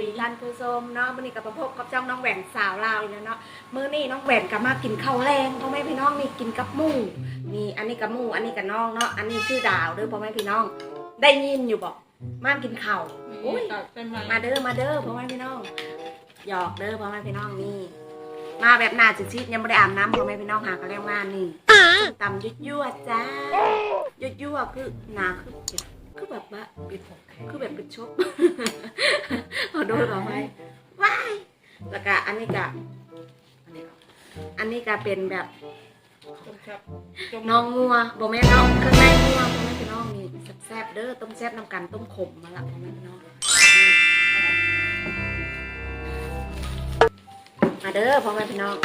ดีท่านผู้ชมเนาะมื้อนี้กับพบกับจ้องน้องแหวนสาวลาวอีกแล้วเนาะมื้อนี้น้องแหวนก็มากินข้าวแรงพ่อแม่พี่น้องนี่กินกับหมู่นี่อันนี้กับหมู่อันนี้กับน้องเนาะอันนี้ชื่อดาวเด้อพ่อแม่พี่น้อง ได้ยินอยู่บอกมากินข้าวอุ้ยมาเด้อมาเด้อพ่อแม่พี่น้องหยอกเด้อพ่อแม่พี่น้องนี่มาแบบหน้าจิตๆยังไม่ได้อาบน้ำพ่อแม่พี่น้องหากันแล้วมานี่ตำยุ่ยั่วๆจ้ายุ่ยั่วๆคือหนาคือแบบ คือแบบว่าคือแบบเป็นชกขอโดนเอาไว้ว้ายแล้วก็อันนี้ก็อันนี้ก็เป็นแบบน้องงัวบอกแม่น้องเครื่องในงัวพ่อแม่พี่น้องนี่แซ่บๆเด้อต้มแซ่บน้ำกันต้มขมมาละพ่อแม่พี่น้องมาเด้อพ่อแม่พี่น้อง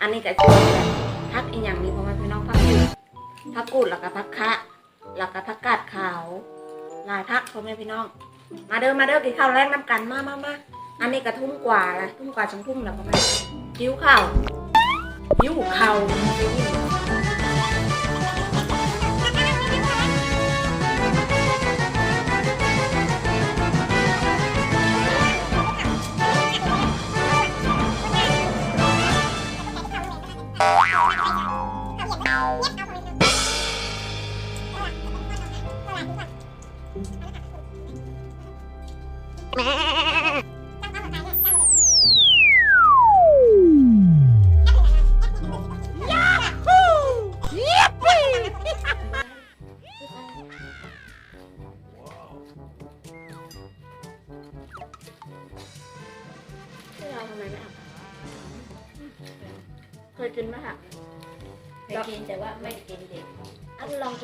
อันนี้ก็จะเป็นแบบพักอีกอย่างนี้พ่อแม่พี่น้องพักกูดพักกูดแล้วก็พักคะแล้วก็พักกาดขาวห ลายพักพ่อแม่พี่น้อง มาเด้อมาเด้อกินข้าวแรกน้ำกันมามามาอันนี้กระทุ่มกว่าละทุ่มกว่าสองทุ่มแล้วพ่อแม่หิวข้าวหิวข้าว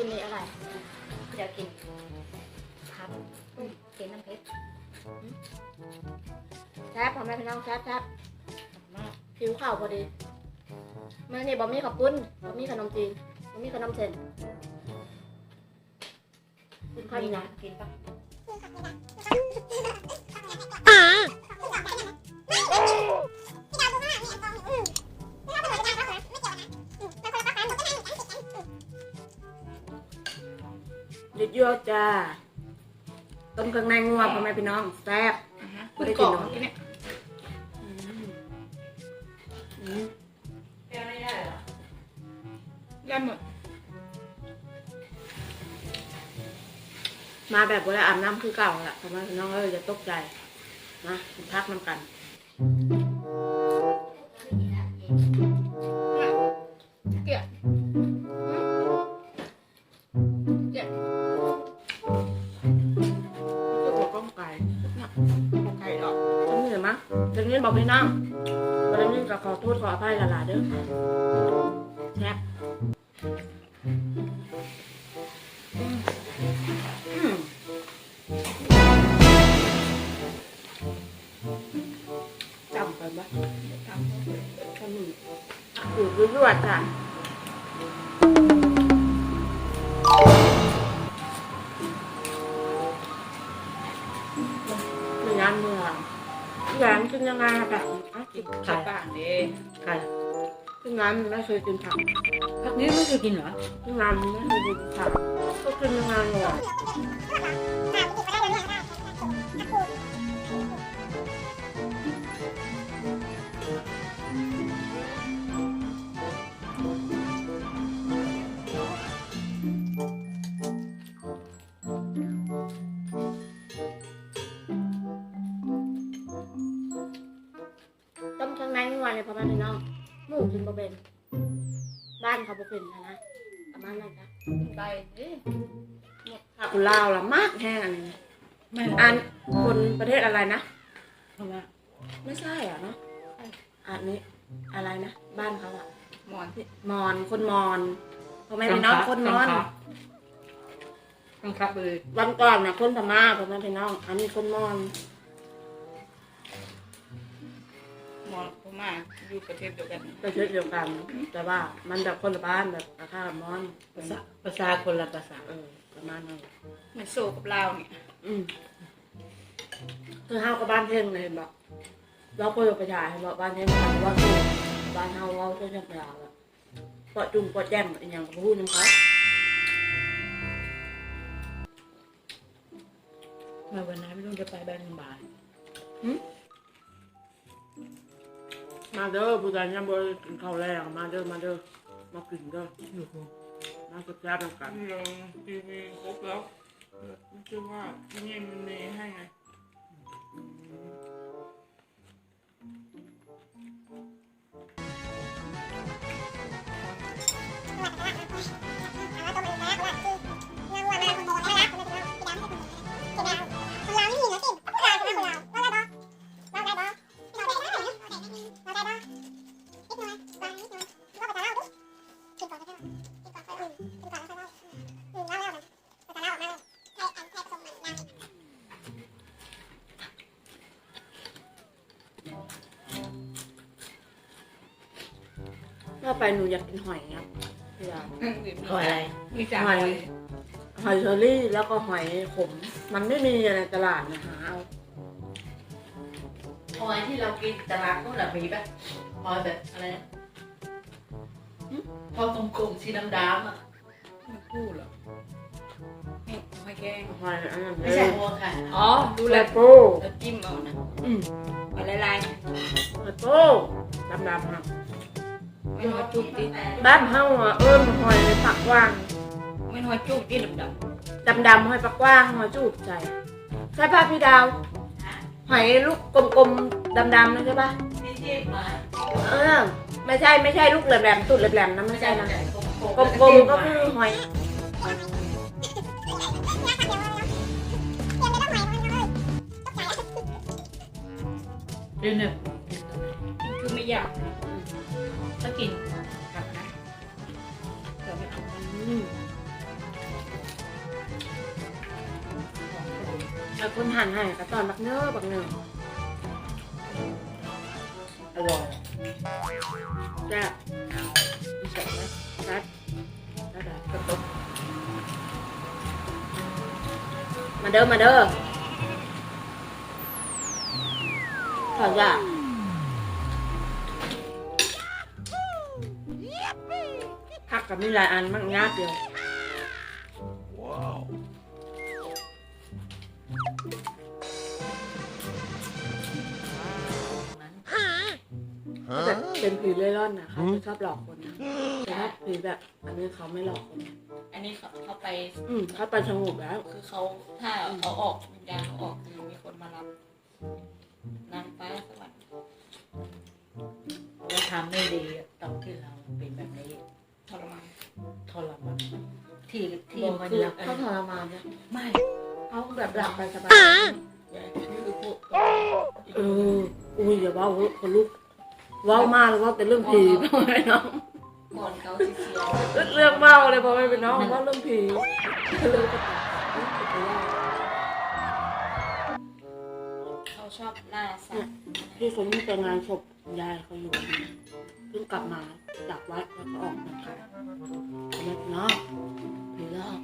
อันลองกินในอะไรอยากกินพับกินน้ำเพชรแซ่บพ่อแม่พี่น้องแซ่บแซ่บมากหิวข้าวพอดีเมื่อนี่บะหมี่ข้าวปุ้นบะหมี่ขนมจีนบะหมี่ขนมเส้นกินข้าวมีดีนะน้ำกินปะ หยุดยั่วจ้า ต้มเครื่องในงัวพ่อแม่พี่น้องแซ่บไม่ได้กินหรอเนี่ยอืมอืมได้หมด มาแบบเวลาอาบน้ำคือเก่าแหละพ่อแม่พี่น้องเอ้ยอย่าตกใจนะพักน้ำกัน ด้อแซ่บจำไปบ้างทำขนมอยู่ยั่วๆจ้ะมีงานเมืองแหวนกินยังไงอะแบบอะกินไข่ป่านดิไข่ะานไม่เคยกินผักพักนี้ไม่เคยกินเหรอที่งานไม่เคยกินผักก็กินยังไงอะต้มข้างในงัวเลยพ่อแม่พี่น้อง หมูกินบ่เป็น บ้านเขาบ่เป็นนะนะประมาณนั้นนะได้ดิผักลาวละมากแห้งอันนี้ไม่อันคนประเทศอะไรนะเพราะว่าไม่ใช่อะเนาะอันนี้อะไรนะ บ้านเขาอะหมอนที่มอนคนมอนพ่อแม่พี่น้องคนมอนบังคับเลยวันก่อนนะคนพม่าพ่อแม่พี่น้อง อันนี้คนมอน หมอนพม่าอยู่ประเทศเดียวกันประเทศเดียวกัน แต่ว่ามันแบบคนละบ้านแบบราคามอนภาษาภาษาคนละภาษาเออประมาณนั้นเหมือนโซกับลาวเนี่ยอืมคือเฮากับบ้านเพ่งเลยเห็นบอกเราคุยกับประชาเห็นบอกบ้านเพ่งกันว่าคือบ้านเฮาเราเพ่งธรรมดาแบบปอดจุ่มปอดแจ่มอีกอย่างก็พูดนึงเขามาวันนั้นไม่ต้องจะไปบ้านบานอมาเด้อผู้ใดยังบ่ได้กินข้าวแรงมาเด้อมาเด้อมากินเด้อมาสุดยอดนำกันเราทีวีครบแล้วไม่ใช่ว่านี่มันมีให้ไง ถ้าไปหนูอยากกินหอยครับพี่ดาวหอยอะไรมีจานหอยหอยเชอรี่แล้วก็หอยขม มันไม่มีในตลาดนะหาเอาหอยที่เรากินตลาดนู่นแหละมีปะหอยแบบอะไรนะหึพอกลมๆสีดำๆอะไม่พูดหรอนี่หอยแกงหอยอันนั้นไม่ใช่หัวค่ะอ๋อดูดูแลแลโป้แล้วจิ้มเอานะอืมอะไรลายหอยโป้ดำๆครับๆ ไม่หอยจุกดิบ้านเฮาอะเอิ้นหอยปักว่างไม่หอยจุกดิดำดำๆหอยปักว่างหอยจูบใจใช่ป่ะพี่ดาวหอยลูกกลมๆดำๆนะใช่ป่ะนี่ที่มาเออไม่ใช่ไม่ใช่ลูกแหลมๆตุดแหลมๆนะไม่ใช่นะกลมๆกลมๆก็คือหอยเดี๋ยวหนึ่งคือไม่อยาก กินกลับนะเดี๋ยวไม่เอาอืมแล้วคนหั่นให้ก็ตอนบักเนื้อบักเนื้ออร่อยแซ่บมีแซ่บไหมแซ่บแซ่บได้กระตุกมาเด้อ มาเด้อขอจ้ะ กับมีหลายอันมากยากเดียวนั้นแบบเป็นผีเล่ร่อนนะเขาจะชอบหลอกคนนะแต่ถ้าผีแบบ อันนี้เขาไม่หลอกคนนะอันนี้เขาเขาไปอืมเขาไปสงบแล้ว คือเขาถ้าเขาออกวิญญาณเขาออกคือมีคนมารับนางฟ้าสวรรค์เราทำไม่ดีอะ ที่บอกมันคือรักเขาทรมานเนี่ยไม่เขาแบบหลับไปสบายคือพวกเอออุ้ยอย่าเว่าเว้ยคนลุกเว้ามากเลยเว่าแต่เรื่องผีพ่อแม่น้องก่อนเขาสิเสียเรื่องเว้าเลยพ่อแม่เป็นน้องเว่าเรื่องผีเรื่องผีเขาชอบล่าสัตว์ที่คนที่ไปงานศพยายเขาอยู่เพิ่งกลับมาจากวัดแล้วก็ออกมาขายเล็กน้องผีลอก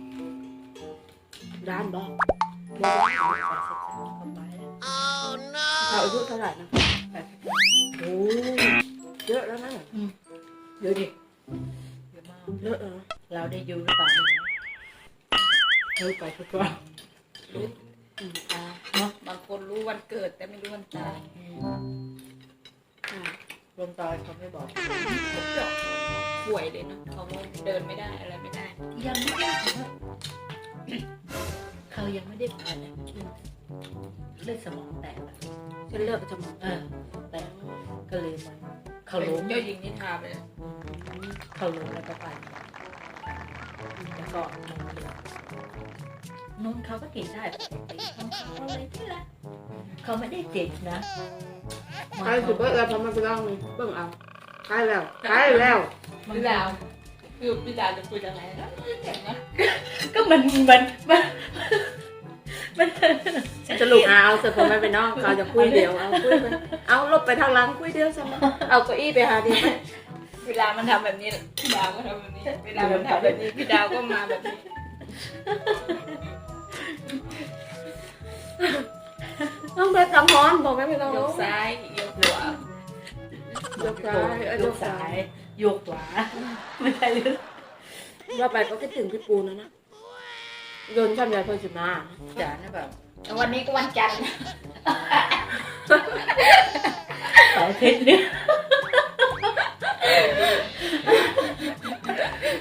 ร้านบอกบอกว่าเข้าไปแล้วเขาอายุเท่าไหร่นะโอ้เยอะแล้วนะเยอะดิเยอะมากเยอะเออเราได้อยู่หรือเปล่าไม่รู้เฮ้ยไปทุกวันรู้อืมอ่าเนาะบางคนรู้วันเกิดแต่ไม่รู้วันตายอ่า รวมตายเขาไม่บอกเจาะป่วยเลยเนาะเขาเดินไม่ได้อะไรไม่ได้ ยังไม่ได้เขายังไม่ได้ผ่าเลยเลือดสมองแตกอะเส้นเลือดประจำหมเออแตกก็เลยมันเขาล้มเจ้าหญิงนิทราไปเลยเขาล้มแล้วก็ไปแล้วก็นอนเลยนมเขาก็กินได้ปกติของเขาอะไรที่ละเขาไม่ได้เจ็บนะ ใกล้สิเบิ้ลแล้วทำไมไปลองนี่เบิ้งเอาใกล้แล้วใกล้แล้วพี่ดาวคือพี่ดาวจะคุยอะไรนะเจ๋งนะก็มันมันมันมันสรุปเอาเอาเสร็จผมไม่ไปนอกเขาจะคุยเดียวเอาคุยไปเอาลบไปทางหลังคุยเดียวใช่ไหมเอาเก้าอี้ไปหาดีไหมเวลามันทำแบบนี้พี่ดาวก็ทำแบบนี้เวลามันทำแบบนี้พี่ดาวก็มาแบบนี้ ต้องไปจังฮ้อนบอกไม่ไปนอกยกซ้ายยกขวายกซ้ายเอ้ยโยยกกซ้าซ้ายยโยกขวาไม่ใช่หรือว่าไปก็คิดถึงพี่ปูนะนะโยนช่ำยายเพิ่นสิมาจ๋านะแบบวันนี้ก็วันจันทร์อาทิตย์เนี่ย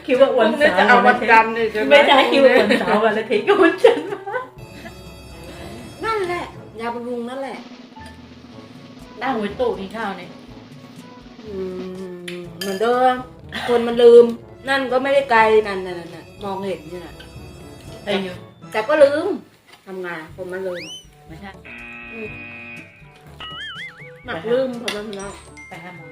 คิดว่าวันนี่เสาจะร์เอาวัวันนจันทร์นี่ใช่ไหมไม่ใช่คิดว่าวันเสาร์วันอาทิตย์ก็วันจันทร์นั่นแหละ ยาบำรุงนั่นแหละนั่งไว้ตู้กินข้าวเนี่ยอืมเหมือนเดิมคนมันลืม นั่นก็ไม่ได้ไกลนั่นนั่นนั่นมองเห็นใช่ไหมแต่อยู่แต่ก็ลืมทำไงานคนมันลืมไม่ใช่หมักลืมเพราะมันเนาะไปห้าโมง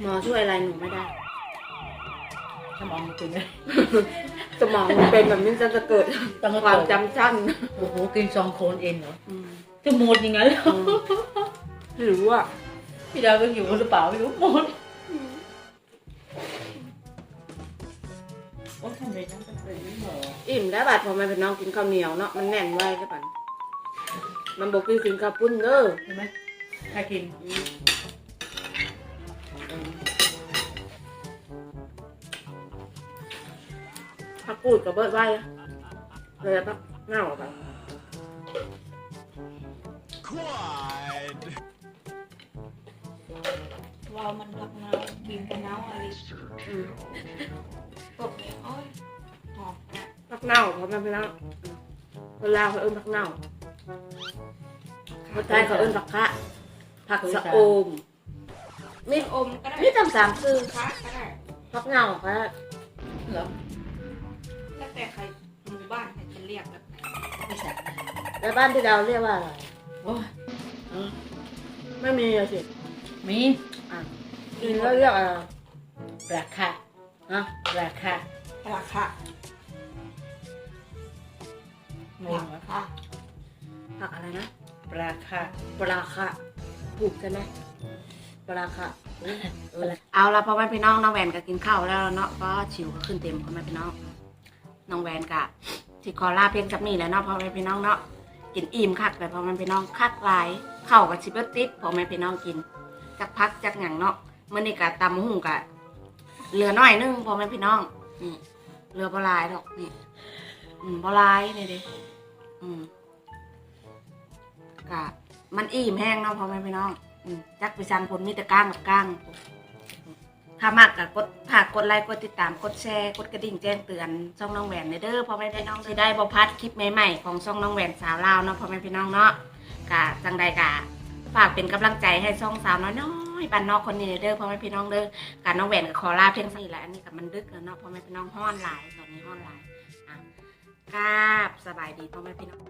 หมอช่วยอะไรหนูไม่ได้ ถ้ามองมันเป็นไงสมองมันเป็นแบบนี้จะเกิดต้องความจำสั้นโอ้โหกินซองโคนเองเหรออืมจะหมดยังไงแล้วอืมหรือว่าพี่ดาวก็อยู่หรือเปล่าไม่รู้หมดโอ้ทำไมต้องเป็นหมออิ่มได้บาดพอมันเป็นน้องกินข้าวเหนียวเนาะมันแน่นไว้ใช่ปะมันบอกกินกินข้าวปุ้นเด้อใช่ไหมถ้ากิน อืมผักกูดกับเบิดไว้เลยพักเน่าไปว้าวมันรักน้ำกินกันน้ำอะไรอืมตกเนี่ยโอ้ยหอมนะผักเน่าเพราะมันเป็นแล้วเวลาวเขาเอิ้นผักเน่าเขาใจเขาเอิ้นผักคะผักสะโอมมีอมก็ได้มีตำสามซื้อคะก็ได้ผักเน่าก็เหรอ แล้วแต่ใครหมู่บ้านใครจะเรียกแบบไหนไม่ใช่แล้วบ้านที่เราเรียกว่าอะไรโอ้ยไม่มีอะสิมีกินแล้วเรียกอะไรราคาฮะราคาราคางงเหรอราคาผักอะไรนะราคาปลาคะถูกใช่ไหมปลาคะเออเอาละพ่อแม่พี่น้องน้องแหวนก็กินข้าวแล้วเนาะก็ชิวก็ขึ้นเต็มพ่อแม่พี่น้อง น้องแวนกะสิขอลาเพียงจับนี่แหล้วเนาะพ่อแม่พี่น้องเนาะกินอิ่มคักแต่พ่อแม่พี่น้องคักหลายเข้ากับชิบติดพ่อแม่พี่น้องกินจักพักจักหยังเนาะเมื่อนี้กะตำหุ่งกะเหลือน้อยนึงพ่อแม่พี่น้องนี่เหลือบ่หลายดอกนี่อืมบ่หลายนี่เดิอืมกะมันอิ่มแห้งเนาะพ่อแม่พี่น้องอืมจักไปสั่งผลมีแต่ก้างกับก้าง ถ้ามากกะกดฝากกดไลค์กดติดตามกดแชร์กดกระดิ่งแจ้งเตือนช่องน้องแหวนในเด้อพ่อแม่พี่น้องจะได้บ่พลาดคลิปใหม่ๆของช่องน้องแหวนสาวลาวเนาะพ่อแม่พี่น้องเนาะกะจังใดกะฝากเป็นกำลังใจให้ช่องสาวน้อยๆบ้านนอกคนนี้เด้อพ่อแม่พี่น้องเด้อกะน้องแหวนก็ขอลาเพียงนี้แหละอันนี้กับมันดึกแล้วเนาะพ่อแม่พี่น้องห้อนหลายตอนนี้ห้อนหลายอะกราบสบายดีพ่อแม่พี่น้อง